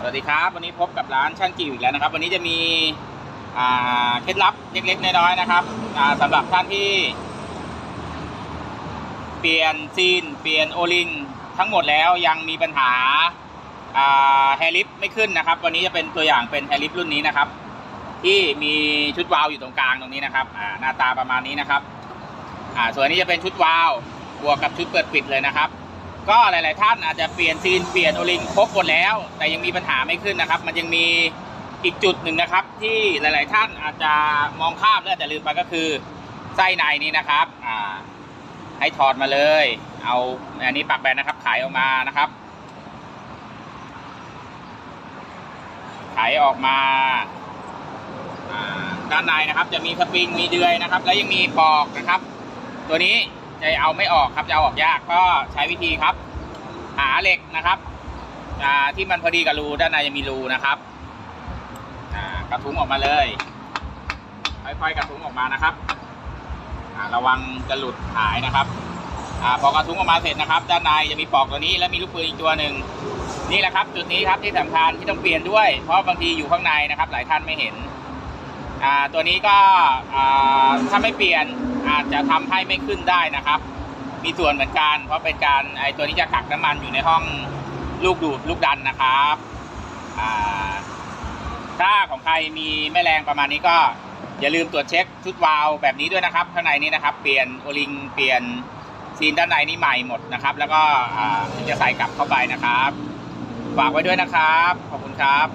สวัสดีครับวันนี้พบกับร้านช่างกิวอีกแล้วนะครับ วันนี้จะมีเคล็ดลับเล็กๆน้อยๆนะครับอ่าสำหรับท่านที่ เปลี่ยนซีน เปลี่ยนโอลิงทั้งหมดแล้วยังมีปัญหาแฮร์ลิฟไม่ขึ้นนะครับ วันนี้จะเป็นตัวอย่างเป็นแฮร์ลิฟรุ่นนี้นะครับ ที่มีชุดวาล์วอยู่ตรงกลางตรงนี้นะครับหน้าตาประมาณนี้นะครับส่วนนี้จะเป็นชุดวาล์วบวกกับชุดเปิดปิดเลยนะครับ ก็หลาย ๆ ท่านอาจจะเปลี่ยนซีนเปลี่ยนโอลิงครบหมดแล้ว แต่ยังมีปัญหาไม่ขึ้นนะครับ มันยังมีอีกจุดหนึ่งนะครับ ที่หลาย ๆ ท่านอาจจะมองข้ามและอาจจะลืมไปก็คือไส้ในนี้นะครับอ่าให้ถอดมาเลย เอาอันนี้ปากแบนนะครับขายออกมานะครับขายออกมาอ่าด้านในนะครับ จะมีสปริงมีเดือยนะครับ แล้วยังมีปอกนะครับ ตัวนี้ จะเอาไม่ออกครับจะเอาออกยากก็ใช้วิธีครับ หาเหล็กนะครับที่มันพอดีกับรูด้านในจะมีรูนะครับกระทุ้งออกมาเลยค่อยๆกระทุ้งออกมานะครับระวังจะหลุดหายนะครับอพอกระทุ้งออกมาเสร็จนะครับ ด้านในจะมีปลอกตัวนี้และมีลูกปืนอีกตัวหนึ่งนี่แหละครับ จุดนี้ครับที่สำคัญที่ต้องเปลี่ยนด้วย เพราะบางทีอยู่ข้างในนะครับ หลายท่านไม่เห็นตัวนี้ก็ถ้าไม่เปลี่ยน อาจจะทำให้ไม่ขึ้นได้นะครับ มีส่วนเหมือนกัน เพราะเป็นการไอตัวนี้จะกักน้ำมันอยู่ในห้องลูกดูดลูกดันนะครับถ้าของใครมีแม่แรงประมาณนี้ก็อย่าลืมตรวจเช็คชุดวาล์วแบบนี้ด้วยนะครับข้างในนี้นะครับ เปลี่ยนโอลิงเปลี่ยนซีนด้านในนี่ใหม่หมดนะครับ แล้วก็จะใส่กลับเข้าไปนะครับ ฝากไว้ด้วยนะครับ ขอบคุณครับ